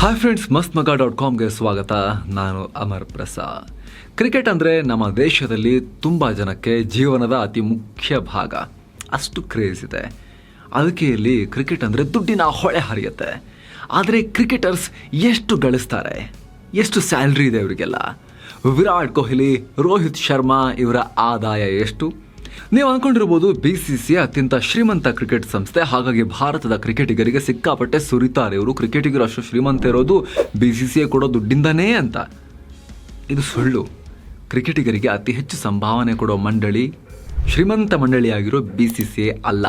Hi friends ಮಸ್ತ್ ಮಗ dot ಕಾಮ್ಗೆ ಸ್ವಾಗತ. ನಾನು ಅಮರ್ ಪ್ರಸಾದ್. ಕ್ರಿಕೆಟ್ ಅಂದರೆ ನಮ್ಮ ದೇಶದಲ್ಲಿ ತುಂಬ ಜನಕ್ಕೆ ಜೀವನದ ಅತಿ ಮುಖ್ಯ ಭಾಗ. ಅಷ್ಟು ಕ್ರೇಜ್ ಇದೆ. ಅದಕ್ಕೆ ಇಲ್ಲಿ ಕ್ರಿಕೆಟ್ ಅಂದರೆ ದುಡ್ಡಿನ ಹೊಳೆ ಹರಿಯುತ್ತೆ. ಆದರೆ ಕ್ರಿಕೆಟರ್ಸ್ ಎಷ್ಟು ಗಳಿಸ್ತಾರೆ? ಎಷ್ಟು ಸ್ಯಾಲ್ರಿ ಇದೆ ಇವರಿಗೆಲ್ಲ? ವಿರಾಟ್ ಕೊಹ್ಲಿ, ರೋಹಿತ್ ಶರ್ಮಾ ಇವರ ಆದಾಯ ಎಷ್ಟು? ನೀವು ಅನ್ಕೊಂಡಿರ್ಬೋದು ಬಿ ಸಿ ಸಿ ಅತ್ಯಂತ ಶ್ರೀಮಂತ ಕ್ರಿಕೆಟ್ ಸಂಸ್ಥೆ, ಹಾಗಾಗಿ ಭಾರತದ ಕ್ರಿಕೆಟಿಗರಿಗೆ ಸಿಕ್ಕಾಪಟ್ಟೆ ಸುರಿತಾರೆ. ಇವರು ಕ್ರಿಕೆಟಿಗರು ಅಷ್ಟು ಶ್ರೀಮಂತ ಇರೋದು ಬಿ ಸಿ ಸಿ ಕೊಡೋ ದುಡ್ಡಿಂದನೇ ಅಂತ. ಇದು ಸುಳ್ಳು. ಕ್ರಿಕೆಟಿಗರಿಗೆ ಅತಿ ಹೆಚ್ಚು ಸಂಭಾವನೆ ಕೊಡೋ ಮಂಡಳಿ, ಶ್ರೀಮಂತ ಮಂಡಳಿಯಾಗಿರೋ ಬಿ ಸಿ ಸಿ ಅಲ್ಲ.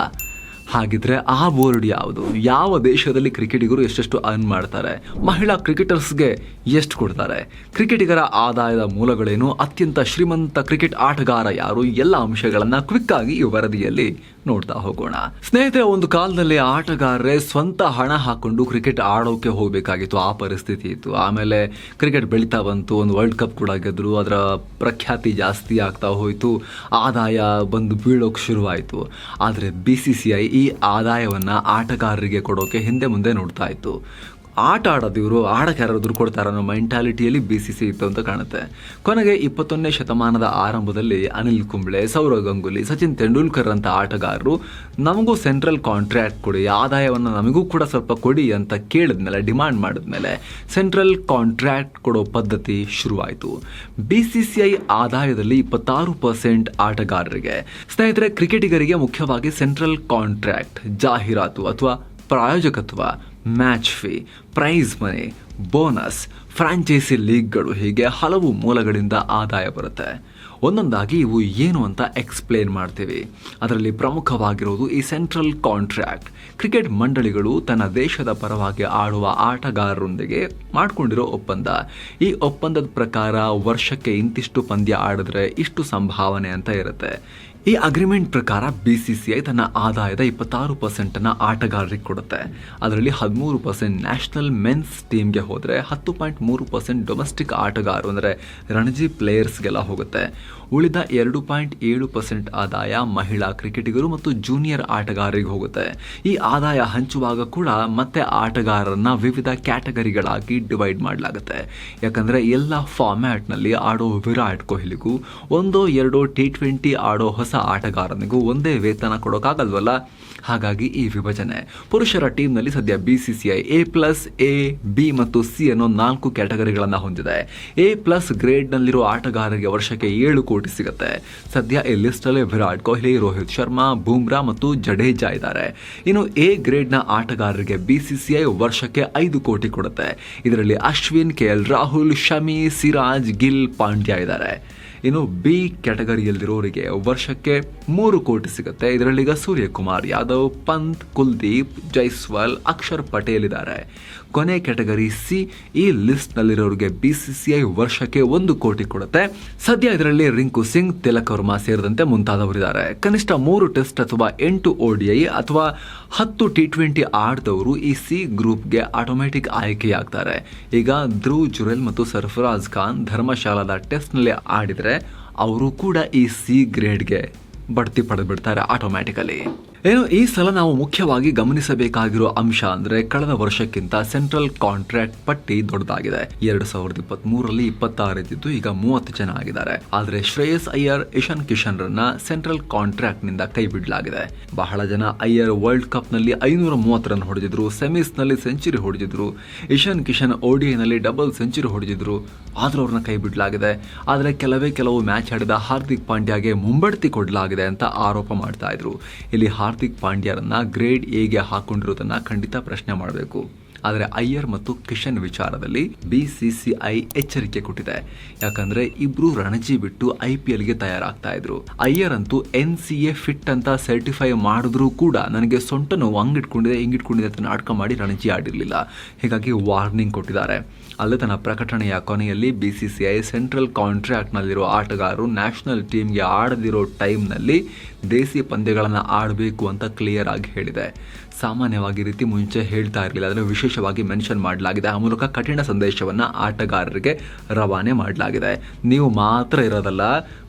ಹಾಗಿದ್ರೆ ಆ ಬೋರ್ಡ್ ಯಾವುದು? ಯಾವ ದೇಶದಲ್ಲಿ ಕ್ರಿಕೆಟಿಗರು ಎಷ್ಟೆಷ್ಟು ಅರ್ನ್ ಮಾಡ್ತಾರೆ? ಮಹಿಳಾ ಕ್ರಿಕೆಟರ್ಸ್ಗೆ ಎಷ್ಟು ಕೊಡ್ತಾರೆ? ಕ್ರಿಕೆಟಿಗರ ಆದಾಯದ ಮೂಲಗಳೇನು? ಅತ್ಯಂತ ಶ್ರೀಮಂತ ಕ್ರಿಕೆಟ್ ಆಟಗಾರ ಯಾರು? ಎಲ್ಲ ಅಂಶಗಳನ್ನ ಕ್ವಿಕ್ ಆಗಿ ಈ ವರದಿಯಲ್ಲಿ ನೋಡ್ತಾ ಹೋಗೋಣ. ಸ್ನೇಹಿತರೆ, ಒಂದು ಕಾಲದಲ್ಲಿ ಆಟಗಾರರೇ ಸ್ವಂತ ಹಣ ಹಾಕೊಂಡು ಕ್ರಿಕೆಟ್ ಆಡೋಕೆ ಹೋಗಬೇಕಾಗಿತ್ತು. ಆ ಪರಿಸ್ಥಿತಿ ಇತ್ತು. ಆಮೇಲೆ ಕ್ರಿಕೆಟ್ ಬೆಳೀತಾ ಬಂತು. ಒಂದು ವರ್ಲ್ಡ್ ಕಪ್ ಕೂಡ ಗೆದ್ರು. ಅದರ ಪ್ರಖ್ಯಾತಿ ಜಾಸ್ತಿ ಆಗ್ತಾ ಹೋಯಿತು. ಆದಾಯ ಬಂದು ಬೀಳೋಕೆ ಶುರುವಾಯಿತು. ಆದರೆ ಬಿ ಸಿ ಸಿ ಐ ಆದಾಯವನ್ನು ಆಟಗಾರರಿಗೆ ಕೊಡೋಕೆ ಹಿಂದೆ ಮುಂದೆ ನೋಡ್ತಾ ಇತ್ತು. ಆಟ ಆಡೋದು ಇವರು, ಆಡಕ್ಕೆ ಯಾರು ದುಡ್ಡು ಕೊಡ್ತಾರೆ ಅನ್ನೋ ಮೆಂಟಾಲಿಟಿಯಲ್ಲಿ ಬಿ ಸಿ ಸಿ ಇತ್ತು ಅಂತ ಕಾಣುತ್ತೆ. ಕೊನೆಗೆ ಇಪ್ಪತ್ತೊಂದನೇ ಶತಮಾನದ ಆರಂಭದಲ್ಲಿ ಅನಿಲ್ ಕುಂಬ್ಳೆ, ಸೌರವ್ ಗಂಗೂಲಿ, ಸಚಿನ್ ತೆಂಡೂಲ್ಕರ್ ಅಂತ ಆಟಗಾರರು ನಮಗೂ ಸೆಂಟ್ರಲ್ ಕಾಂಟ್ರಾಕ್ಟ್ ಕೊಡಿ, ಆದಾಯವನ್ನು ನಮಗೂ ಕೂಡ ಸ್ವಲ್ಪ ಕೊಡಿ ಅಂತ ಕೇಳಿದ್ಮೇಲೆ ಡಿಮಾಂಡ್ ಮಾಡಿದ್ಮೇಲೆ ಸೆಂಟ್ರಲ್ ಕಾಂಟ್ರಾಕ್ಟ್ ಕೊಡೋ ಪದ್ಧತಿ ಶುರುವಾಯಿತು. ಬಿ ಸಿ ಸಿ ಐ ಆದಾಯದಲ್ಲಿ ಇಪ್ಪತ್ತಾರು ಪರ್ಸೆಂಟ್ ಆಟಗಾರರಿಗೆ. ಸ್ನೇಹಿತರೆ ಕ್ರಿಕೆಟಿಗರಿಗೆ ಮುಖ್ಯವಾಗಿ ಸೆಂಟ್ರಲ್ ಕಾಂಟ್ರಾಕ್ಟ್ ಜಾಹೀರಾತು ಅಥವಾ ಪ್ರಾಯೋಜಕತ್ವ match fee, prize money, bonus, franchise ಲೀಗ್ಗಳು ಹೀಗೆ ಹಲವು ಮೂಲಗಳಿಂದ ಆದಾಯ ಬರುತ್ತೆ. ಒಂದೊಂದಾಗಿ ಇವು ಏನು ಅಂತ ಎಕ್ಸ್ಪ್ಲೇನ್ ಮಾಡ್ತೀವಿ. ಅದರಲ್ಲಿ ಪ್ರಮುಖವಾಗಿರುವುದು ಈ ಸೆಂಟ್ರಲ್ ಕಾಂಟ್ರ್ಯಾಕ್ಟ್ ಕ್ರಿಕೆಟ್ ಮಂಡಳಿಗಳು ತನ್ನ ದೇಶದ ಪರವಾಗಿ ಆಡುವ ಆಟಗಾರರೊಂದಿಗೆ ಮಾಡಿಕೊಂಡಿರೋ ಒಪ್ಪಂದ. ಈ ಒಪ್ಪಂದದ ಪ್ರಕಾರ ವರ್ಷಕ್ಕೆ ಇಂತಿಷ್ಟು ಪಂದ್ಯ ಆಡಿದ್ರೆ ಇಷ್ಟು ಸಂಭಾವನೆ ಅಂತ ಇರುತ್ತೆ. ಈ ಅಗ್ರಿಮೆಂಟ್ ಪ್ರಕಾರ ಬಿ ಸಿ ಸಿ ಐ ತನ್ನ ಆದಾಯದ ಇಪ್ಪತ್ತಾರು ಪರ್ಸೆಂಟನ್ನು ಆಟಗಾರರಿಗೆ ಕೊಡುತ್ತೆ. ಅದರಲ್ಲಿ ಹದಿಮೂರು ಪರ್ಸೆಂಟ್ ನ್ಯಾಷನಲ್ ಮೆನ್ಸ್ ಟೀಮ್ಗೆ ಹೋದರೆ, ಹತ್ತು ಪಾಯಿಂಟ್ ಮೂರು ಪರ್ಸೆಂಟ್ ಡೊಮೆಸ್ಟಿಕ್ ಆಟಗಾರರು ಅಂದರೆ ರಣಜಿ ಪ್ಲೇಯರ್ಸ್ಗೆಲ್ಲ ಹೋಗುತ್ತೆ. ಉಳಿದ ಎರಡು ಪಾಯಿಂಟ್ ಏಳು ಪರ್ಸೆಂಟ್ ಆದಾಯ ಮಹಿಳಾ ಕ್ರಿಕೆಟಿಗರು ಮತ್ತು ಜೂನಿಯರ್ ಆಟಗಾರರಿಗೆ ಹೋಗುತ್ತೆ. ಈ ಆದಾಯ ಹಂಚುವಾಗ ಕೂಡ ಮತ್ತೆ ಆಟಗಾರರನ್ನ ವಿವಿಧ ಕ್ಯಾಟಗರಿಗಳಾಗಿ ಡಿವೈಡ್ ಮಾಡಲಾಗುತ್ತೆ. ಯಾಕಂದರೆ ಎಲ್ಲ ಫಾರ್ಮ್ಯಾಟ್ನಲ್ಲಿ ಆಡೋ ವಿರಾಟ್ ಕೊಹ್ಲಿಗೂ ಒಂದೋ ಎರಡೋ ಟಿ ಟ್ವೆಂಟಿ ಆಡೋ ಆಟಗಾರನಿಗೂ ಒಂದೇ ವೇತನ ಕೊಡೋಕ್ಕಾಗಲ್ವಲ್ಲ ಹಾಗಾಗಿ ಈ ವಿಭಜನೆ. ಪುರುಷರ ಟೀಮ್ನಲ್ಲಿ ಸದ್ಯ B C C I A plus A B ಮತ್ತು ಸಿ ಅನ್ನೋ ನಾಲ್ಕು ಕ್ಯಾಟಗರಿಗಳನ್ನು ಹೊಂದಿದೆ. ಎ ಪ್ಲಸ್ ಗ್ರೇಡ್ನಲ್ಲಿರೋ ಆಟಗಾರರಿಗೆ ವರ್ಷಕ್ಕೆ ಏಳು ಕೋಟಿ ಸಿಗುತ್ತೆ. ಸದ್ಯ ಈ ಲಿಸ್ಟಲ್ಲೇ ವಿರಾಟ್ ಕೊಹ್ಲಿ, ರೋಹಿತ್ ಶರ್ಮಾ, ಬೂಮ್ರಾ ಮತ್ತು ಜಡೇಜಾ ಇದ್ದಾರೆ. ಇನ್ನು ಎ ಗ್ರೇಡ್ನ ಆಟಗಾರರಿಗೆ ಬಿ ಸಿ ಸಿ ಐ ವರ್ಷಕ್ಕೆ ಐದು ಕೋಟಿ ಕೊಡುತ್ತೆ. ಇದರಲ್ಲಿ ಅಶ್ವಿನ್, ಕೆ ಎಲ್ ರಾಹುಲ್, ಶಮಿ, ಸಿರಾಜ್, ಗಿಲ್, ಪಾಂಡ್ಯ ಇದ್ದಾರೆ. ಇನ್ನು ಬಿ ಕ್ಯಾಟಗರಿಯಲ್ಲಿರೋರಿಗೆ ವರ್ಷಕ್ಕೆ ಮೂರು ಕೋಟಿ ಸಿಗುತ್ತೆ. ಇದರಲ್ಲೀಗ ಸೂರ್ಯಕುಮಾರ್ ಯಾದವ್, ಪಂತ್, ಕುಲ್ದೀಪ್, ಜೈಸ್ವಾಲ್, ಅಕ್ಷರ್ ಪಟೇಲ್ ಇದ್ದಾರೆ ಕೊನೆ ಕ್ಯಾಟಗರಿ ಸಿ, ಈ ಲಿಸ್ಟ್ನಲ್ಲಿರೋರಿಗೆ ಬಿ ಸಿ ಸಿ ಐ ವರ್ಷಕ್ಕೆ ಒಂದು ಕೋಟಿ ಕೊಡುತ್ತೆ. ಸದ್ಯ ಇದರಲ್ಲಿ ರಿಂಕು ಸಿಂಗ್, ತಿಲಕ್ ವರ್ಮಾ ಸೇರಿದಂತೆ ಮುಂತಾದವರಿದ್ದಾರೆ. ಕನಿಷ್ಠ ಮೂರು ಟೆಸ್ಟ್ ಅಥವಾ ಎಂಟು ಓಡಿಐ ಅಥವಾ ಹತ್ತು ಟಿ ಟ್ವೆಂಟಿ ಆಡಿದವರು ಈ ಸಿ ಗ್ರೂಪ್ಗೆ ಆಟೋಮ್ಯಾಟಿಕ್ ಆಯ್ಕೆಯಾಗ್ತಾರೆ. ಈಗ ಧ್ರುವ್ ಜುರೆಲ್ ಮತ್ತು ಸರ್ಫರಾಜ್ ಖಾನ್ ಧರ್ಮಶಾಲಾದ ಟೆಸ್ಟ್ನಲ್ಲಿ ಆಡಿದರೆ ಅವರು ಕೂಡ ಈ ಸಿ ಗ್ರೇಡ್ಗೆ ಬಡ್ತಿ ಪಡೆದುಬಿಡ್ತಾರೆ ಆಟೋಮ್ಯಾಟಿಕಲಿ ಏನು, ಈ ಸಲ ನಾವು ಮುಖ್ಯವಾಗಿ ಗಮನಿಸಬೇಕಾಗಿರೋ ಅಂಶ ಅಂದ್ರೆ ಕಳೆದ ವರ್ಷಕ್ಕಿಂತ ಸೆಂಟ್ರಲ್ ಕಾಂಟ್ರಾಕ್ಟ್ ಪಟ್ಟಿ ದೊಡ್ಡದಾಗಿದೆ. ಎರಡು ಸಾವಿರದ ಇಪ್ಪತ್ತ್ ಮೂರರಲ್ಲಿ ಈಗ ಮೂವತ್ತು ಜನ ಆಗಿದ್ದಾರೆ. ಆದ್ರೆ ಶ್ರೇಯಸ್ ಅಯ್ಯರ್, ಇಶಾನ್ ಕಿಶನ್ ರನ್ನ ಸೆಂಟ್ರಲ್ ಕಾಂಟ್ರಾಕ್ಟ್ನಿಂದ ಕೈ ಬಿಡಲಾಗಿದೆ. ಬಹಳ ಜನ ಅಯ್ಯರ್ ವರ್ಲ್ಡ್ ಕಪ್ನಲ್ಲಿ ಐನೂರ ಮೂವತ್ತು ರನ್ ಹೊಡೆದಿದ್ರು ಸೆಮೀಸ್ನಲ್ಲಿ ಸೆಂಚುರಿ ಹೊಡೆದಿದ್ರು, ಇಶಾನ್ ಕಿಶನ್ನಲ್ಲಿ ಡಬಲ್ ಸೆಂಚುರಿ ಹೊಡೆದಿದ್ರು, ಆದ್ರೂ ಅವ್ರನ್ನ ಕೈ ಬಿಡಲಾಗಿದೆ. ಆದರೆ ಕೆಲವೇ ಕೆಲವು ಮ್ಯಾಚ್ ಆಡಿದ ಹಾರ್ದಿಕ್ ಪಾಂಡ್ಯಾಗೆ ಮುಂಬಡ್ತಿ ಕೊಡಲಾಗಿದೆ ಅಂತ ಆರೋಪ ಮಾಡ್ತಾ ಇದ್ರು. ಇಲ್ಲಿ ಹಾರ್ದಿಕ್ ಪಾಂಡ್ಯರನ್ನು ಗ್ರೇಡ್ ಎಗೆ ಹಾಕೊಂಡಿರೋದನ್ನು ಖಂಡಿತ ಪ್ರಶ್ನೆ ಮಾಡಬೇಕು. ಆದರೆ ಅಯ್ಯರ್ ಮತ್ತು ಕಿಶನ್ ವಿಚಾರದಲ್ಲಿ ಬಿ ಸಿ ಸಿ ಐ ಎಚ್ಚರಿಕೆ ಕೊಟ್ಟಿದೆ. ಯಾಕಂದ್ರೆ ಇಬ್ರು ರಣಜಿ ಬಿಟ್ಟು ಐ ಪಿ ಎಲ್ಗೆ ತಯಾರಾಗ್ತಾ ಇದ್ರು. ಅಯ್ಯರ್ ಅಂತೂ ಎನ್ ಸಿ ಎ ಫಿಟ್ ಅಂತ ಸರ್ಟಿಫೈ ಮಾಡಿದ್ರೂ ಕೂಡ ನನಗೆ ಸೊಂಟ ನೋವು ಹಂಗಿಟ್ಕೊಂಡಿದೆ, ಹಿಂಗಿಟ್ಕೊಂಡಿದೆ ಅಂತ ನಾಟಕ ಮಾಡಿ ರಣಜಿ ಆಡಿರಲಿಲ್ಲ. ಹೀಗಾಗಿ ವಾರ್ನಿಂಗ್ ಕೊಟ್ಟಿದ್ದಾರೆ. ಅಲ್ಲದೆ ತನ್ನ ಪ್ರಕಟಣೆಯ ಕೊನೆಯಲ್ಲಿ B C C I central ಕಾಂಟ್ರಾಕ್ಟ್ನಲ್ಲಿರೋ ಆಟಗಾರರು ನ್ಯಾಷನಲ್ ಟೀಮ್ಗೆ ಆಡದಿರೋ ಟೈಮ್ನಲ್ಲಿ ದೇಸಿ ಪಂದ್ಯಗಳನ್ನು ಆಡಬೇಕು ಅಂತ ಕ್ಲಿಯರ್ ಆಗಿ ಹೇಳಿದೆ. ಸಾಮಾನ್ಯವಾಗಿ ರೀತಿ ಮುಂಚೆ ಹೇಳ್ತಾ ಇರಲಿಲ್ಲ, ಅದನ್ನು ವಿಶೇಷವಾಗಿ ಮೆನ್ಷನ್ ಮಾಡಲಾಗಿದೆ. ಆ ಮೂಲಕ ಕಠಿಣ ಸಂದೇಶವನ್ನು ಆಟಗಾರರಿಗೆ ರವಾನೆ ಮಾಡಲಾಗಿದೆ. ನೀವು ಮಾತ್ರ ಇರೋದಲ್ಲ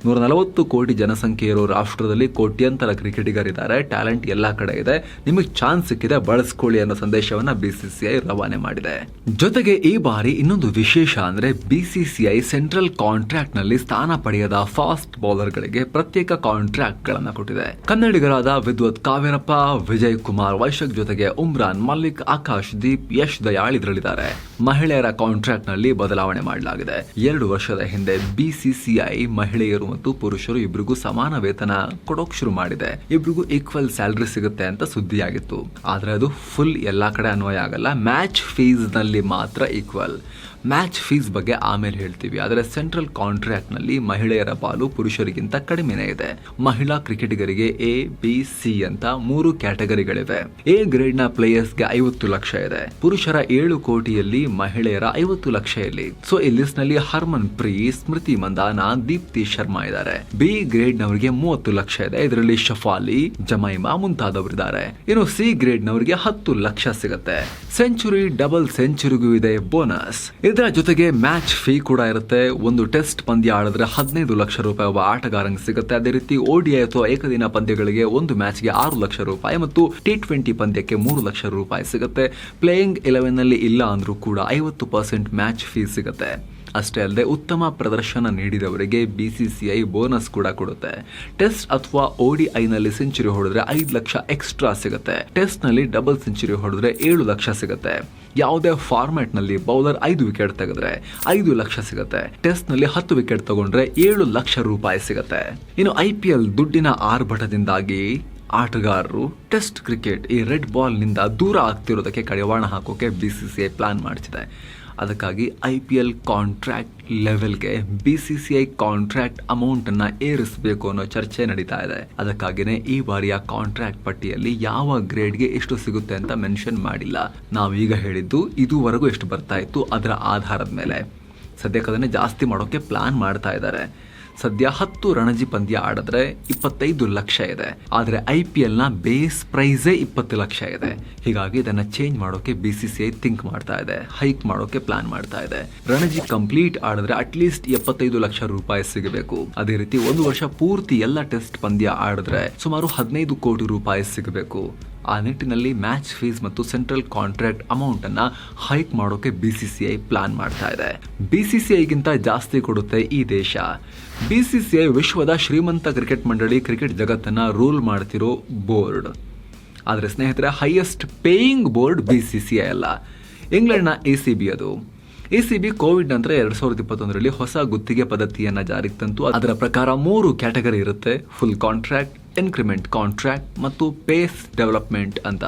ನೂರ ನಲವತ್ತು ಕೋಟಿ ಜನಸಂಖ್ಯೆ ಇರೋ ರಾಷ್ಟ್ರದಲ್ಲಿ ಕೋಟ್ಯಂತರ ಕ್ರಿಕೆಟಿಗರಿದ್ದಾರೆ ಟ್ಯಾಲೆಂಟ್ ಎಲ್ಲ ಕಡೆ ಇದೆ. ನಿಮಗೆ ಚಾನ್ಸ್ ಸಿಕ್ಕಿದೆ, ಬಳಸ್ಕೊಳ್ಳಿ ಅನ್ನೋ ಸಂದೇಶವನ್ನ ಬಿಸಿಸಿಐ ರವಾನೆ ಮಾಡಿದೆ. ಜೊತೆಗೆ ಈ ಬಾರಿ ಇನ್ನೊಂದು ವಿಶೇಷ ಅಂದ್ರೆ ಬಿಸಿಸಿಐ ಸೆಂಟ್ರಲ್ ಕಾಂಟ್ರಾಕ್ಟ್ನಲ್ಲಿ ಸ್ಥಾನ ಪಡೆಯದ ಫಾಸ್ಟ್ ಬೌಲರ್ಗಳಿಗೆ ಪ್ರತ್ಯೇಕ ಕಾಂಟ್ರಾಕ್ಟ್ ಕೊಟ್ಟಿದೆ. ಕನ್ನಡಿಗರಾದ ವಿದ್ವತ್ ಕಾವೇರಪ್ಪ, ವಿಜಯ್ ಕುಮಾರ್ ವೈಶಕ್ ಜೊತೆಗೆ ಉಮ್ರಾನ್, ಮಲ್ಲಿಕ್, ಆಕಾಶ್, ದೀಪ್, ಯಶ್ ದಯಾಳ್ ಇದರಲ್ಲಿದ್ದಾರೆ. ಮಹಿಳೆಯರ ಕಾಂಟ್ರಾಕ್ಟ್ನಲ್ಲಿ ಬದಲಾವಣೆ ಮಾಡಲಾಗಿದೆ. ಎರಡು ವರ್ಷದ ಹಿಂದೆ ಬಿಸಿಸಿಐ ಮಹಿಳೆಯರು ಮತ್ತು ಪುರುಷರು ಇಬ್ಬರಿಗೂ ಸಮಾನ ವೇತನ ಕೊಡೋಕ್ ಶುರು ಮಾಡಿದೆ. ಇಬ್ರಿಗೂ ಈಕ್ವಲ್ ಸ್ಯಾಲರಿ ಸಿಗುತ್ತೆ ಅಂತ ಸುದ್ದಿಯಾಗಿತ್ತು. ಆದ್ರೆ ಅದು ಫುಲ್ ಎಲ್ಲಾ ಕಡೆ ಅನ್ವಯ ಆಗಲ್ಲ. ಮ್ಯಾಚ್ ಫೀಸ್ನಲ್ಲಿ ಮಾತ್ರ ಈಕ್ವಲ್ ಮ್ಯಾಚ್ ಫೀಸ್ ಬಗ್ಗೆ ಆಮೇಲೆ ಹೇಳ್ತೀವಿ. ಆದರೆ ಸೆಂಟ್ರಲ್ ಕಾಂಟ್ರಾಕ್ಟ್ನಲ್ಲಿ ಮಹಿಳೆಯರ ಪಾಲು ಪುರುಷರಿಗಿಂತ ಕಡಿಮೆನೇ ಇದೆ. ಮಹಿಳಾ ಕ್ರಿಕೆಟಿಗರಿಗೆ ಎ ಬಿ ಸಿ ಅಂತ ಮೂರು ಕ್ಯಾಟಗರಿಗಳಿವೆ. ಎ ಗ್ರೇಡ್ನ ಪ್ಲೇಯರ್ಸ್ಗೆ ಐವತ್ತು ಲಕ್ಷ ಇದೆ. ಪುರುಷರ ಏಳು ಕೋಟಿಯಲ್ಲಿ ಮಹಿಳೆಯರ ಐವತ್ತು ಲಕ್ಷ ಇಲ್ಲಿ. ಸೊ ಈ ಲಿಸ್ಟ್ನಲ್ಲಿ ಹರ್ಮನ್ ಪ್ರೀ ಸ್ಮೃತಿ ಮಂದಾನ, ದೀಪ್ತಿ ಶರ್ಮಾ ಇದ್ದಾರೆ. ಬಿ ಗ್ರೇಡ್ ನವರಿಗೆ ಮೂವತ್ತು ಲಕ್ಷ ಇದೆ. ಇದರಲ್ಲಿ ಶಫಾಲಿ, ಜಮೈಮಾ ಮುಂತಾದವರಿದ್ದಾರೆ ಇನ್ನು ಸಿ ಗ್ರೇಡ್ ನವರಿಗೆ ಹತ್ತು ಲಕ್ಷ ಸಿಗುತ್ತೆ. ಸೆಂಚುರಿ ಡಬಲ್ ಸೆಂಚುರಿಗೂ ಇದೆ ಬೋನಸ್ ಇದರ ಜೊತೆಗೆ ಮ್ಯಾಚ್ ಫೀ ಕೂಡ ಇರುತ್ತೆ. ಒಂದು ಟೆಸ್ಟ್ ಪಂದ್ಯ ಆಡಿದ್ರೆ ಹದಿನೈದು ಲಕ್ಷ ರೂಪಾಯಿ ಒಬ್ಬ ಆಟಗಾರಂಗೆ ಸಿಗುತ್ತೆ. ಅದೇ ರೀತಿ ಓಡಿಐ ಅಥವಾ ಏಕದಿನ ಪಂದ್ಯಗಳಿಗೆ ಒಂದು ಮ್ಯಾಚ್ಗೆ ಆರು ಲಕ್ಷ ರೂಪಾಯಿ ಮತ್ತು ಟಿ ಟ್ವೆಂಟಿ ಪಂದ್ಯಕ್ಕೆ ಮೂರು ಲಕ್ಷ ರೂಪಾಯಿ ಸಿಗುತ್ತೆ. ಪ್ಲೇಯಿಂಗ್ ಇಲೆವೆನ್ನಲ್ಲಿ ಇಲ್ಲ ಅಂದ್ರೂ ಕೂಡ ಐವತ್ತು ಪರ್ಸೆಂಟ್ ಮ್ಯಾಚ್ ಫೀ ಸಿಗುತ್ತೆ. ಅಷ್ಟೇ ಅಲ್ಲದೆ ಉತ್ತಮ ಪ್ರದರ್ಶನ ನೀಡಿದವರಿಗೆ ಬಿಸಿಸಿಐ ಬೋನಸ್ ಕೂಡ ಕೊಡುತ್ತೆ. ಟೆಸ್ಟ್ ಅಥವಾ ನಲ್ಲಿ ಸೆಂಚುರಿ ಹೊಡೆದ್ರೆ ಐದು ಲಕ್ಷ ಎಕ್ಸ್ಟ್ರಾ ಸಿಗುತ್ತೆ. ಟೆಸ್ಟ್ನಲ್ಲಿ ಡಬಲ್ ಸೆಂಚುರಿ ಹೊಡೆದ್ರೆ ಏಳು ಲಕ್ಷ ಸಿಗುತ್ತೆ. ಯಾವುದೇ ಫಾರ್ಮ್ಯಾಟ್ನಲ್ಲಿ ಬೌಲರ್ ಐದು ವಿಕೆಟ್ ತೆಗೆದ್ರೆ ಐದು ಲಕ್ಷ ಸಿಗುತ್ತೆ. ಟೆಸ್ಟ್ನಲ್ಲಿ ಹತ್ತು ವಿಕೆಟ್ ತಗೊಂಡ್ರೆ ಏಳು ಲಕ್ಷ ರೂಪಾಯಿ ಸಿಗುತ್ತೆ. ಇನ್ನು ಐ ಪಿ ಎಲ್ ದುಡ್ಡಿನ ಆರ್ಭಟದಿಂದಾಗಿ ಆಟಗಾರರು ಟೆಸ್ಟ್ ಕ್ರಿಕೆಟ್ ಈ ರೆಡ್ ಬಾಲ್ನಿಂದ ದೂರ ಆಗ್ತಿರೋದಕ್ಕೆ ಕಡಿವಾಣ ಹಾಕೋಕೆ ಬಿಸಿಸಿಐ ಪ್ಲಾನ್ ಮಾಡ್ತಿದೆ. ಅದಕ್ಕಾಗಿ ಐ ಪಿ ಎಲ್ ಕಾಂಟ್ರಾಕ್ಟ್ ಲೆವೆಲ್ಗೆ B C C I contract amount ಅನ್ನ ಏರಿಸಬೇಕು ಅನ್ನೋ ಚರ್ಚೆ ನಡೀತಾ ಇದೆ. ಅದಕ್ಕಾಗಿನೇ ಈ ಬಾರಿಯ ಕಾಂಟ್ರಾಕ್ಟ್ ಪಟ್ಟಿಯಲ್ಲಿ ಯಾವ ಗ್ರೇಡ್ಗೆ ಎಷ್ಟು ಸಿಗುತ್ತೆ ಅಂತ ಮೆನ್ಷನ್ ಮಾಡಿಲ್ಲ. ನಾವೀಗ ಹೇಳಿದ್ದು ಇದುವರೆಗೂ ಎಷ್ಟು ಬರ್ತಾ ಇತ್ತು ಅದರ ಆಧಾರದ ಮೇಲೆ. ಸದ್ಯಕ್ಕೆ ಅದನ್ನೇ ಜಾಸ್ತಿ ಮಾಡೋಕ್ಕೆ ಪ್ಲಾನ್ ಮಾಡ್ತಾ ಇದ್ದಾರೆ. ಸದ್ಯ ಹತ್ತು ರಣಜಿ ಪಂದ್ಯ ಆಡಿದ್ರೆ ಇಪ್ಪತ್ತೈದು ಲಕ್ಷ ಇದೆ. ಆದರೆ ಐ ಪಿ ಎಲ್ನ ಬೇಸ್ ಪ್ರೈಸೇ ಇಪ್ಪತ್ತು ಲಕ್ಷ ಇದೆ. ಹೀಗಾಗಿ ಇದನ್ನ ಚೇಂಜ್ ಮಾಡೋಕೆ ಬಿ ಸಿ ಐ ಥಿಂಕ್ ಮಾಡ್ತಾ ಇದೆ. ಹೈಕ್ ಮಾಡೋಕೆ ಪ್ಲಾನ್ ಮಾಡ್ತಾ ಇದೆ. ರಣಜಿ ಕಂಪ್ಲೀಟ್ ಆಡಿದ್ರೆ ಅಟ್ಲೀಸ್ಟ್ ಎಪ್ಪತ್ತೈದು ಲಕ್ಷ ರೂಪಾಯಿ ಸಿಗಬೇಕು. ಅದೇ ರೀತಿ ಒಂದು ವರ್ಷ ಪೂರ್ತಿ ಎಲ್ಲ ಟೆಸ್ಟ್ ಪಂದ್ಯ ಆಡಿದ್ರೆ ಸುಮಾರು ಹದಿನೈದು ಕೋಟಿ ರೂಪಾಯಿ ಸಿಗಬೇಕು. ಆ ನಿಟ್ಟಿನಲ್ಲಿ ಮ್ಯಾಚ್ ಫೀಸ್ ಮತ್ತು ಸೆಂಟ್ರಲ್ ಕಾಂಟ್ರಾಕ್ಟ್ ಅಮೌಂಟ್ ಬಿ ಹೈಕ್ ಮಾಡೋಕೆ ಬಿಸಿಸಿಐ ಪ್ಲಾನ್ ಮಾಡ್ತಾ ಇದೆ. ಬಿಸಿಸಿಐಗಿಂತ ಜಾಸ್ತಿ ಕೊಡುತ್ತೆ ಈ ದೇಶ. ಬಿಸಿಸಿಐ ವಿಶ್ವದ ಶ್ರೀಮಂತ ಕ್ರಿಕೆಟ್ ಮಂಡಳಿ ಕ್ರಿಕೆಟ್ ಜಗತ್ತನ್ನ ರೂಲ್ ಮಾಡ್ತಿರೋ ಬೋರ್ಡ್. ಆದರೆ ಸ್ನೇಹಿತರೆ ಹೈಯೆಸ್ಟ್ ಪೇಯಿಂಗ್ ಬೋರ್ಡ್ ಬಿಸಿಸಿಐ ಅಲ್ಲ. ಇಂಗ್ಲೆಂಡ್ನ ಎ ಸಿ ಬಿ ಅದು. ಎ ಸಿ ಬಿ ಕೋವಿಡ್ ನಂತರ ಎರಡ್ ಸಾವಿರದ ಇಪ್ಪತ್ತೊಂದರಲ್ಲಿ ಹೊಸ ಗುತ್ತಿಗೆ ಪದ್ಧತಿಯನ್ನು ಜಾರಿಗೆ ತಂತು. ಅದರ ಪ್ರಕಾರ ಮೂರು ಕ್ಯಾಟಗರಿ ಇರುತ್ತೆ. ಫುಲ್ ಕಾಂಟ್ರಾಕ್ಟ್ ಇನ್ಕ್ರಿಮೆಂಟ್ ಕಾಂಟ್ರ್ಯಾಕ್ಟ್ ಮತ್ತು ಪೇಸ್ ಡೆವಲಪ್ಮೆಂಟ್ ಅಂತ.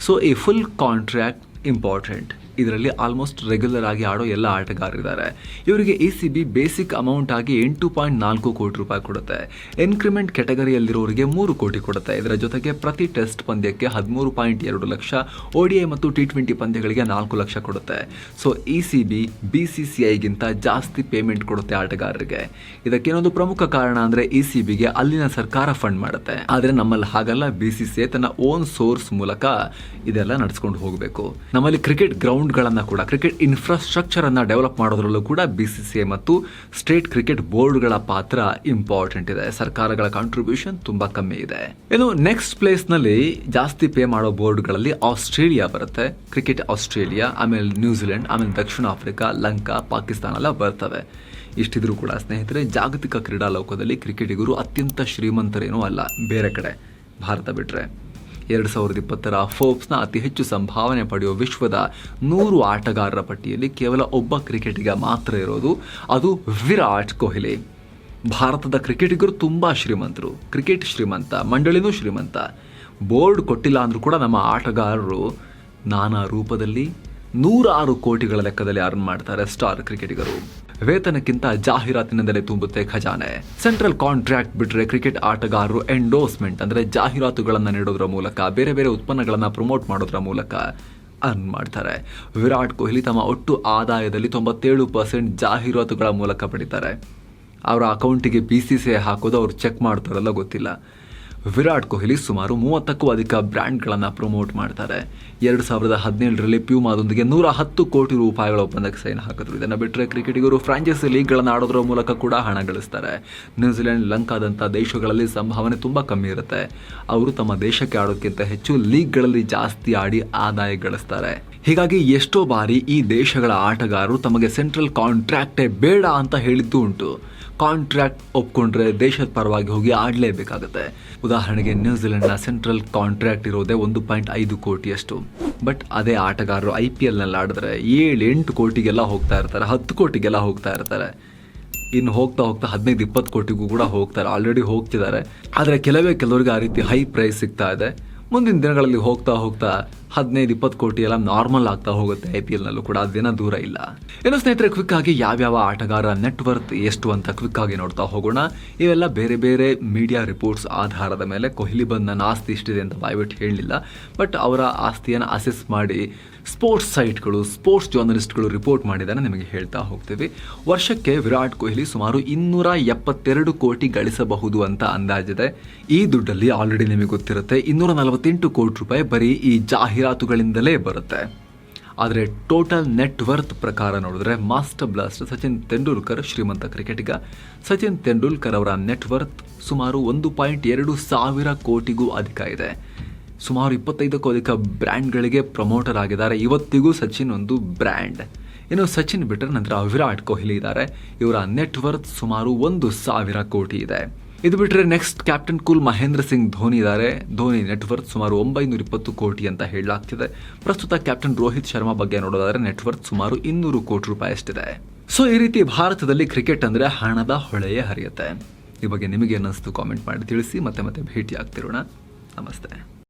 ಸೊ ಈ ಫುಲ್ ಕಾಂಟ್ರ್ಯಾಕ್ಟ್ ಇಂಪಾರ್ಟೆಂಟ್ ಇದರಲ್ಲಿ ಆಲ್ಮೋಸ್ಟ್ ರೆಗ್ಯುಲರ್ ಆಗಿ ಆಡೋ ಎಲ್ಲ ಆಟಗಾರರಿದ್ದಾರೆ. ಇವರಿಗೆ E C B basic amount ಆಗಿ ಎಂಟು ಪಾಯಿಂಟ್ ನಾಲ್ಕು ಕೋಟಿ ರೂಪಾಯಿ ಕೊಡುತ್ತೆ. ಇನ್ಕ್ರಿಮೆಂಟ್ ಕೆಟಗರಿಯಲ್ಲಿರೋರಿಗೆ ಮೂರು ಕೋಟಿ ಕೊಡುತ್ತೆ. ಇದರ ಜೊತೆಗೆ ಪ್ರತಿ ಟೆಸ್ಟ್ ಪಂದ್ಯಕ್ಕೆ ಹದಿಮೂರು ಪಾಯಿಂಟ್ ಎರಡು ಲಕ್ಷ ಓಡಿಐ ಮತ್ತು ಟಿ ಟ್ವೆಂಟಿ ಪಂದ್ಯಗಳಿಗೆ ನಾಲ್ಕು ಲಕ್ಷ ಕೊಡುತ್ತೆ. So E C B B C C ಐಗಿಂತ ಜಾಸ್ತಿ ಪೇಮೆಂಟ್ ಕೊಡುತ್ತೆ ಆಟಗಾರರಿಗೆ. ಇದಕ್ಕೆ ಇನ್ನೊಂದು ಪ್ರಮುಖ ಕಾರಣ ಅಂದ್ರೆ ಇ ಸಿ ಬಿಗೆ ಅಲ್ಲಿನ ಸರ್ಕಾರ ಫಂಡ್ ಮಾಡುತ್ತೆ. ಆದರೆ ನಮ್ಮಲ್ಲಿ ಹಾಗಲ್ಲ. ಬಿ ಸಿ ಸಿ ಐ ತನ್ನ ಓನ್ ಸೋರ್ಸ್ ಮೂಲಕ ಇದೆಲ್ಲ ನಡೆಸ್ಕೊಂಡು ಹೋಗಬೇಕು. ನಮ್ಮಲ್ಲಿ ಕ್ರಿಕೆಟ್ ಗ್ರೌಂಡ್ಗಳನ್ನ ಕೂಡ ಕ್ರಿಕೆಟ್ ಇನ್ಫ್ರಾಸ್ಟ್ರಕ್ಚರನ್ನು ಡೆವಲಪ್ ಮಾಡೋದ್ರಲ್ಲೂ ಕೂಡ ಬಿಸಿಸಿಐ ಮತ್ತು ಸ್ಟೇಟ್ ಕ್ರಿಕೆಟ್ ಬೋರ್ಡ್ಗಳ ಪಾತ್ರ ಇಂಪಾರ್ಟೆಂಟ್ ಇದೆ. ಸರ್ಕಾರಗಳ ಕಾಂಟ್ರಿಬ್ಯೂಷನ್ ತುಂಬಾ ಕಮ್ಮಿ ಇದೆ. ಇನ್ನು ನೆಕ್ಸ್ಟ್ ಪ್ಲೇಸ್ನಲ್ಲಿ ಜಾಸ್ತಿ ಪೇ ಮಾಡೋ ಬೋರ್ಡ್ಗಳಲ್ಲಿ ಆಸ್ಟ್ರೇಲಿಯಾ ಬರುತ್ತೆ. ಕ್ರಿಕೆಟ್ ಆಸ್ಟ್ರೇಲಿಯಾ, ಆಮೇಲೆ ನ್ಯೂಜಿಲೆಂಡ್ ಆಮೇಲೆ ದಕ್ಷಿಣ ಆಫ್ರಿಕಾ, ಲಂಕಾ, ಪಾಕಿಸ್ತಾನ ಎಲ್ಲ ಬರ್ತವೆ. ಇಷ್ಟಿದ್ರೂ ಕೂಡ ಸ್ನೇಹಿತರೆ, ಜಾಗತಿಕ ಕ್ರೀಡಾ ಲೋಕದಲ್ಲಿ ಕ್ರಿಕೆಟಿಗರು ಅತ್ಯಂತ ಶ್ರೀಮಂತರೇನೂ ಅಲ್ಲ, ಬೇರೆ ಕಡೆ, ಭಾರತ ಬಿಟ್ರೆ. ಎರಡು ಸಾವಿರದ ಇಪ್ಪತ್ತರ ಫೋರ್ಬ್ಸ್ನ ಅತಿ ಹೆಚ್ಚು ಸಂಭಾವನೆ ಪಡೆಯುವ ವಿಶ್ವದ ನೂರು ಆಟಗಾರರ ಪಟ್ಟಿಯಲ್ಲಿ ಕೇವಲ ಒಬ್ಬ ಕ್ರಿಕೆಟಿಗ ಮಾತ್ರ ಇರೋದು. ಅದು ವಿರಾಟ್ ಕೊಹ್ಲಿ. ಭಾರತದ ಕ್ರಿಕೆಟಿಗರು ತುಂಬ ಶ್ರೀಮಂತರು. ಕ್ರಿಕೆಟ್ ಶ್ರೀಮಂತ, ಮಂಡಳಿನೂ ಶ್ರೀಮಂತ. ಬೋರ್ಡ್ ಕೊಟ್ಟಿಲ್ಲ ಅಂದರೂ ಕೂಡ ನಮ್ಮ ಆಟಗಾರರು ನಾನಾ ರೂಪದಲ್ಲಿ ನೂರಾರು ಕೋಟಿಗಳ ಲೆಕ್ಕದಲ್ಲಿ ಅರ್ನ್ ಮಾಡ್ತಾರೆ ಸ್ಟಾರ್ ಕ್ರಿಕೆಟಿಗರು. ವೇತನಕ್ಕಿಂತ ಜಾಹೀರಾತಿನಿಂದಲೇ ತುಂಬುತ್ತೆ ಖಜಾನೆ. ಸೆಂಟ್ರಲ್ ಕಾಂಟ್ರಾಕ್ಟ್ ಬಿಟ್ರೆ ಕ್ರಿಕೆಟ್ ಆಟಗಾರರು ಎಂಡೋಸ್ಮೆಂಟ್ ಅಂದ್ರೆ ಜಾಹೀರಾತುಗಳನ್ನ ನೀಡೋದ್ರ ಮೂಲಕ, ಬೇರೆ ಬೇರೆ ಉತ್ಪನ್ನಗಳನ್ನ ಪ್ರಮೋಟ್ ಮಾಡೋದ್ರ ಮೂಲಕ ಅರ್ನ್ ಮಾಡ್ತಾರೆ. ವಿರಾಟ್ ಕೊಹ್ಲಿ ತಮ್ಮ ಒಟ್ಟು ಆದಾಯದಲ್ಲಿ ತೊಂಬತ್ತೇಳು ಪರ್ಸೆಂಟ್ ಜಾಹೀರಾತುಗಳ ಮೂಲಕ ಪಡಿತಾರೆ. ಅವರ ಅಕೌಂಟಿಗೆ ಬಿ ಸಿ ಸಿ ಹಾಕೋದು ಅವ್ರು ಚೆಕ್ ಮಾಡ್ತಾರಲ್ಲ ಗೊತ್ತಿಲ್ಲ. ವಿರಾಟ್ ಕೊಹ್ಲಿ ಸುಮಾರು ಮೂವತ್ತಕ್ಕೂ ಅಧಿಕ ಬ್ರ್ಯಾಂಡ್ಗಳನ್ನು ಪ್ರಮೋಟ್ ಮಾಡ್ತಾರೆ. ಎರಡು ಸಾವಿರದ ಹದಿನೇಳರಲ್ಲಿ ಪ್ಯೂಮಾದೊಂದಿಗೆ ನೂರ ಹತ್ತು ಕೋಟಿ ರೂಪಾಯಿಗಳ ಒಪ್ಪಂದಕ್ಕೆ ಸೈನ್ ಹಾಕಿದ್ರು. ಇದನ್ನು ಬಿಟ್ಟರೆ ಕ್ರಿಕೆಟಿಗರು ಫ್ರಾಂಚೈಸಿ ಲೀಗ್ಗಳನ್ನು ಆಡೋದ್ರ ಮೂಲಕ ಕೂಡ ಹಣ ಗಳಿಸ್ತಾರೆ. ನ್ಯೂಜಿಲೆಂಡ್, ಲಂಕಾದಂಥ ದೇಶಗಳಲ್ಲಿ ಸಂಭಾವನೆ ತುಂಬ ಕಮ್ಮಿ ಇರುತ್ತೆ. ಅವರು ತಮ್ಮ ದೇಶಕ್ಕೆ ಆಡೋಕ್ಕಿಂತ ಹೆಚ್ಚು ಲೀಗ್ಗಳಲ್ಲಿ ಜಾಸ್ತಿ ಆಡಿ ಆದಾಯ ಗಳಿಸ್ತಾರೆ. ಹೀಗಾಗಿ ಎಷ್ಟೋ ಬಾರಿ ಈ ದೇಶಗಳ ಆಟಗಾರರು ತಮಗೆ ಸೆಂಟ್ರಲ್ ಕಾಂಟ್ರಾಕ್ಟೇ ಬೇಡ ಅಂತ ಹೇಳಿದ್ದು ಉಂಟು. ಕಾಂಟ್ರಾಕ್ಟ್ ಒಪ್ಕೊಂಡ್ರೆ ದೇಶದ ಪರವಾಗಿ ಹೋಗಿ ಆಡಲೇಬೇಕಾಗುತ್ತೆ. ಉದಾಹರಣೆಗೆ ನ್ಯೂಜಿಲೆಂಡ್ನ ಸೆಂಟ್ರಲ್ ಕಾಂಟ್ರಾಕ್ಟ್ ಇರೋದೇ ಒಂದು ಪಾಯಿಂಟ್ ಐದು ಕೋಟಿಯಷ್ಟು. ಬಟ್ ಅದೇ ಆಟಗಾರರು ಐ ಪಿ ಎಲ್ನಲ್ಲಿ ಆಡಿದ್ರೆ ಏಳು ಎಂಟು ಕೋಟಿಗೆಲ್ಲ ಹೋಗ್ತಾ ಇರ್ತಾರೆ, ಹತ್ತು ಕೋಟಿಗೆಲ್ಲ ಹೋಗ್ತಾ ಇರ್ತಾರೆ. ಇನ್ನು ಹೋಗ್ತಾ ಹೋಗ್ತಾ ಹದಿನೈದು ಇಪ್ಪತ್ತು ಕೋಟಿಗೂ ಕೂಡ ಹೋಗ್ತಾರೆ ಆಲ್ರೆಡಿ ಹೋಗ್ತಿದ್ದಾರೆ. ಆದರೆ ಕೆಲವೇ ಕೆಲವರಿಗೆ ಆ ರೀತಿ ಹೈ ಪ್ರೈಸ್ ಸಿಗ್ತಾ ಇದೆ. ಮುಂದಿನ ದಿನಗಳಲ್ಲಿ ಹೋಗ್ತಾ ಹೋಗ್ತಾ ಹದಿನೈದು, ಇಪ್ಪತ್ತು ಕೋಟಿ ಎಲ್ಲ ನಾರ್ಮಲ್ ಆಗ್ತಾ ಹೋಗುತ್ತೆ ಐ ಪಿ ಎಲ್ನಲ್ಲೂ ಕೂಡ ದಿನ ದೂರ ಇಲ್ಲ. ಇನ್ನು ಸ್ನೇಹಿತರೆ ಕ್ವಿಕ್ ಆಗಿ ಯಾವ್ಯಾವ ಆಟಗಾರ ನೆಟ್ವರ್ತ್ ಎಷ್ಟು ಅಂತ ಕ್ವಿಕ್ ಆಗಿ ನೋಡ್ತಾ ಹೋಗೋಣ. ಇವೆಲ್ಲ ಬೇರೆ ಬೇರೆ ಮೀಡಿಯಾ ರಿಪೋರ್ಟ್ಸ್ ಆಧಾರದ ಮೇಲೆ ಕೊಹ್ಲಿ ಬಂದ್ ನನ್ನ ಆಸ್ತಿ ಇಷ್ಟಿದೆ ಅಂತ ಬಾಯ್ಬಿಟ್ಟು ಹೇಳಲಿಲ್ಲ. ಬಟ್ ಅವರ ಆಸ್ತಿಯನ್ನು ಅಸೆಸ್ ಮಾಡಿ ಸ್ಪೋರ್ಟ್ಸ್ ಸೈಟ್ಗಳು ಸ್ಪೋರ್ಟ್ಸ್ ಜರ್ನಲಿಸ್ಟ್ಗಳು ರಿಪೋರ್ಟ್ ಮಾಡಿದಾರೆ ನಿಮಗೆ ಹೇಳ್ತಾ ಹೋಗ್ತೀವಿ. ವರ್ಷಕ್ಕೆ ವಿರಾಟ್ ಕೊಹ್ಲಿ ಸುಮಾರು ಇನ್ನೂರ ಎಪ್ಪತ್ತೆರಡು ಕೋಟಿ ಗಳಿಸಬಹುದು ಅಂತ ಅಂದಾಜಿದೆ. ಈ ದುಡ್ಡಲ್ಲಿ ಆಲ್ರೆಡಿ ನಿಮಗೆ ಗೊತ್ತಿರುತ್ತೆ ಇನ್ನೂರ ನಲವತ್ತೆಂಟು ಕೋಟಿ ರೂಪಾಯಿ ಬರೀ ಈ ಜಾಹೀರಾತುಗಳಿಂದಲೇ ಬರುತ್ತೆ. ಆದರೆ ಟೋಟಲ್ ನೆಟ್ವರ್ತ್ ಪ್ರಕಾರ ನೋಡಿದ್ರೆ ಮಾಸ್ಟರ್ ಬ್ಲಾಸ್ಟರ್ ಸಚಿನ್ ತೆಂಡೂಲ್ಕರ್ ಶ್ರೀಮಂತ ಕ್ರಿಕೆಟಿಗ ಸಚಿನ್ ತೆಂಡೂಲ್ಕರ್ ಅವರ ನೆಟ್ವರ್ತ್ ಸುಮಾರು ಒಂದು ಪಾಯಿಂಟ್ ಎರಡು ಸಾವಿರ ಕೋಟಿಗೂ ಅಧಿಕ ಇದೆ. ಸುಮಾರು ಇಪ್ಪತ್ತೈದಕ್ಕೂ ಅಧಿಕ ಬ್ರ್ಯಾಂಡ್ಗಳಿಗೆ ಪ್ರಮೋಟರ್ ಆಗಿದ್ದಾರೆ. ಇವತ್ತಿಗೂ ಸಚಿನ್ ಒಂದು ಬ್ರ್ಯಾಂಡ್. ಇನ್ನು ಸಚಿನ್ ಬಿಟ್ಟರೆ ನಂತರ ವಿರಾಟ್ ಕೊಹ್ಲಿ ಇದ್ದಾರೆ. ಇವರ ನೆಟ್ವರ್ತ್ ಸುಮಾರು ಒಂದು ಸಾವಿರ ಕೋಟಿ ಇದೆ. ಇದು ಬಿಟ್ಟರೆ next captain cool Mahendra Singh Dhoni ಇದ್ದಾರೆ. ಧೋನಿ ನೆಟ್ವರ್ತ್ ಸುಮಾರು ಒಂಬೈನೂರ ಇಪ್ಪತ್ತು ಕೋಟಿ ಅಂತ ಹೇಳಲಾಗ್ತಿದೆ. ಪ್ರಸ್ತುತ ಕ್ಯಾಪ್ಟನ್ ರೋಹಿತ್ ಶರ್ಮಾ ಬಗ್ಗೆ ನೋಡೋದಾದರೆ ನೆಟ್ವರ್ತ್ ಸುಮಾರು ಇನ್ನೂರು ಕೋಟಿ ರೂಪಾಯಿ ಅಷ್ಟಿದೆ. ಸೊ ಈ ರೀತಿ ಭಾರತದಲ್ಲಿ ಕ್ರಿಕೆಟ್ ಅಂದ್ರೆ ಹಣದ ಹೊಳೆಯೇ ಹರಿಯುತ್ತೆ. ಈ ಬಗ್ಗೆ ನಿಮಗೆ ಅನ್ನಿಸ್ತು ಕಾಮೆಂಟ್ ಮಾಡಿ ತಿಳಿಸಿ. ಮತ್ತೆ ಮತ್ತೆ ಭೇಟಿ ಆಗ್ತಿರೋಣ ನಮಸ್ತೆ.